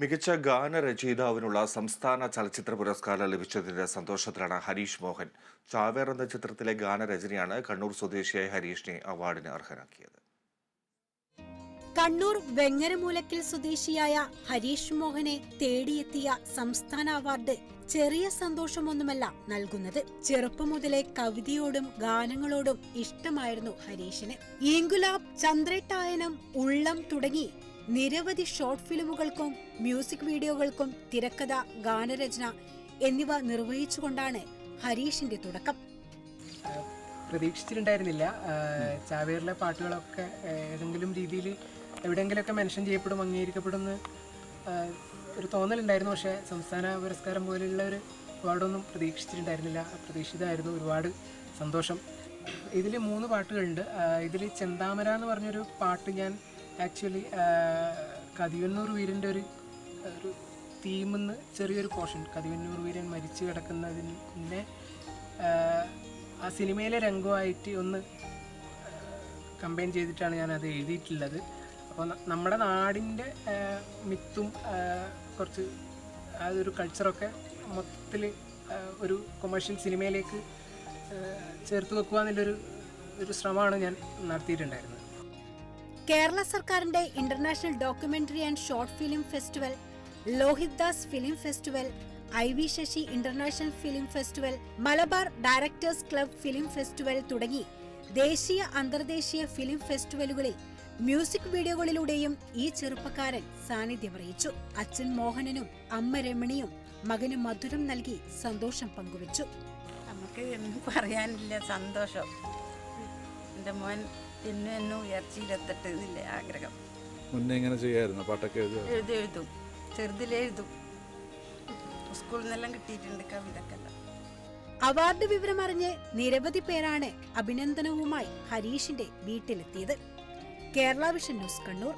മികച്ച ഗാനരചയിതാവിനുള്ള സംസ്ഥാന ചലച്ചിത്ര പുരസ്കാരം ലഭിച്ചതിന്റെ സന്തോഷത്തിലാണ് ഹരീഷ് മോഹൻ. ചാവേർ എന്ന ചിത്രത്തിലെ ഗാനരചനയാണ് കണ്ണൂർ സ്വദേശിയായ ഹരീഷിനെ അവാർഡിന് അർഹനാക്കിയത്. കണ്ണൂർ വെങ്ങരമൂലക്കിൽ സ്വദേശിയായ ഹരീഷ് മോഹനെ തേടിയെത്തിയ സംസ്ഥാന അവാർഡ് ചെറിയ സന്തോഷമൊന്നുമല്ല നൽകുന്നത്. ചെറുപ്പം മുതലേ കവിതയോടും ഗാനങ്ങളോടും ഇഷ്ടമായിരുന്നു ഹരീഷിന്. ഈങ്കുലാബ് ചന്ദ്രട്ടായനം ഉള്ളം തുടങ്ങി നിരവധി ഷോർട്ട് ഫിലിമുകൾക്കും മ്യൂസിക് വീഡിയോകൾക്കും തിരക്കഥ ഗാനരചന എന്നിവ നിർവഹിച്ചുകൊണ്ടാണ് ഹരീഷിന്റെ തുടക്കം. പ്രതീക്ഷിച്ചിട്ടുണ്ടായിരുന്നില്ല. ചാവേറിലെ പാട്ടുകളൊക്കെ ഏതെങ്കിലും രീതിയിൽ എവിടെയെങ്കിലുമൊക്കെ മെൻഷൻ ചെയ്യപ്പെടും അംഗീകരിക്കപ്പെടും ഒരു തോന്നലുണ്ടായിരുന്നു. പക്ഷേ സംസ്ഥാന പുരസ്കാരം പോലെയുള്ള ഒരു അവാർഡൊന്നും പ്രതീക്ഷിച്ചിട്ടുണ്ടായിരുന്നില്ല. പ്രതീക്ഷിതമായിരുന്നു ഒരുപാട് സന്തോഷം. ഇതിൽ മൂന്ന് പാട്ടുകളുണ്ട്. ഇതിൽ ചെന്താമര എന്ന് പറഞ്ഞൊരു പാട്ട് ഞാൻ ആക്ച്വലി കതിവന്നൂർ വീരന്റെ ഒരു ഒരു തീമെന്ന് ചെറിയൊരു പോർഷൻ കതിവന്നൂർ വീരൻ മരിച്ചു കിടക്കുന്നതിന്റെ ആ സിനിമയിലെ രംഗമായിട്ട് ഒന്ന് കമ്പൈൻ ചെയ്തിട്ടാണ് ഞാൻ അത് എഴുതിയിട്ടുള്ളത്. അപ്പോൾ നമ്മുടെ നാടിന്റെ മിത്തും കുറച്ച് അതൊരു കൾച്ചറൊക്കെ മൊത്തത്തിൽ ഒരു കൊമേഴ്ഷ്യൽ സിനിമയിലേക്ക് ചേർത്ത് വെക്കുക എന്നുള്ളൊരു ഒരു ശ്രമമാണ് ഞാൻ നടത്തിയിട്ടുണ്ടായിരുന്നത്. കേരള സർക്കാരിന്റെ international documentary and short film festival Lohithadas film festival I V Sasi international film festival Malabar directors club film festival തുടങ്ങി ദേശീയ അന്തർദേശീയ ഫിലിം ഫെസ്റ്റിവലുകളിൽ മ്യൂസിക് വീഡിയോകളിലൂടെയും ഈ ചെറുപ്പക്കാരൻ സാന്നിധ്യമറിയിച്ചു. അച്ഛൻ മോഹനനും അമ്മ രമണിയും മകന് മധുരം നൽകി സന്തോഷം പങ്കുവച്ചു. നമുക്ക് പറയാനില്ല സന്തോഷം. എന്റെ മോൻ എന്നും എന്നും ഉയർച്ചയിലെത്തട്ടെ എന്നില്ലേ ആഗ്രഹം. മുന്നേ ഇങ്ങനെ ചെയ്യായിരുന്നു പാട്ടൊക്കെ എഴുതി എഴുതും. ചെറുതിലെഴുതും സ്കൂളിൽ നിന്നെല്ലാം കിട്ടിയിട്ടുണ്ട് കവിതക്കെല്ലാം അവാർഡ് വിവരമറിഞ്ഞ് നിരവധി പേരാണ് അഭിനന്ദനവുമായി ഹരീഷിന്റെ വീട്ടിലെത്തിയത്. Kerala vision news Kannur.